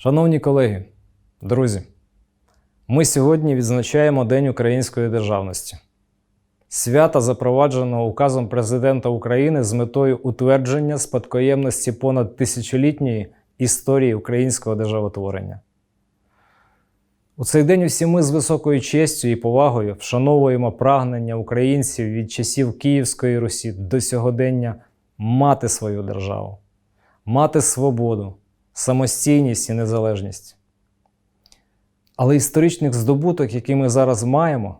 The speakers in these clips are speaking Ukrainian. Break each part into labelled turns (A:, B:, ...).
A: Шановні колеги, друзі, ми сьогодні відзначаємо День української державності. Свята запровадженого указом Президента України з метою утвердження спадкоємності понад тисячолітньої історії українського державотворення. У цей день усі ми з високою честю і повагою вшановуємо прагнення українців від часів Київської Русі до сьогодення мати свою державу, мати свободу, самостійність і незалежність. Але історичних здобуток, які ми зараз маємо,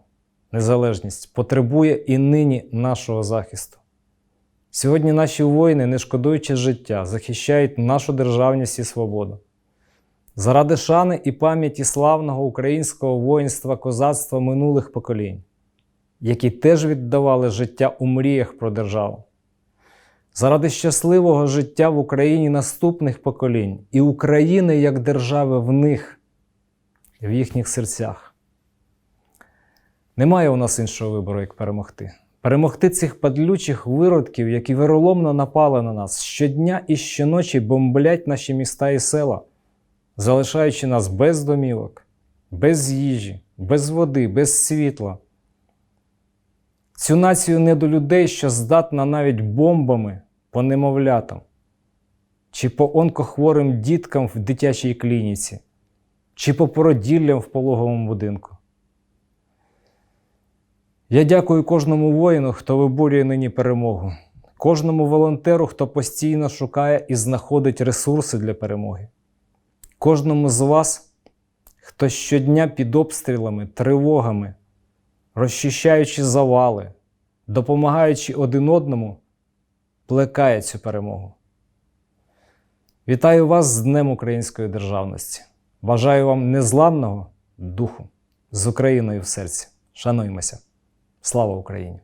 A: незалежність, потребує і нині нашого захисту. Сьогодні наші воїни, не шкодуючи життя, захищають нашу державність і свободу. Заради шани і пам'яті славного українського воїнства козацтва минулих поколінь, які теж віддавали життя у мріях про державу. Заради щасливого життя в Україні наступних поколінь і України як держави в них, в їхніх серцях. Немає у нас іншого вибору, як перемогти. Перемогти цих падлючих виродків, які вироломно напали на нас щодня і щоночі бомблять наші міста і села, залишаючи нас без домівок, без їжі, без води, без світла. Цю націю недолюдей, що здатна навіть бомбами по немовлятам, чи по онкохворим діткам в дитячій клініці, чи по породіллям в пологовому будинку. Я дякую кожному воїну, хто виборює нині перемогу, кожному волонтеру, хто постійно шукає і знаходить ресурси для перемоги, кожному з вас, хто щодня під обстрілами, тривогами, розчищаючи завали, допомагаючи один одному, плекає цю перемогу. Вітаю вас з Днем Української державності. Бажаю вам незламного духу з Україною в серці. Шануймося! Слава Україні!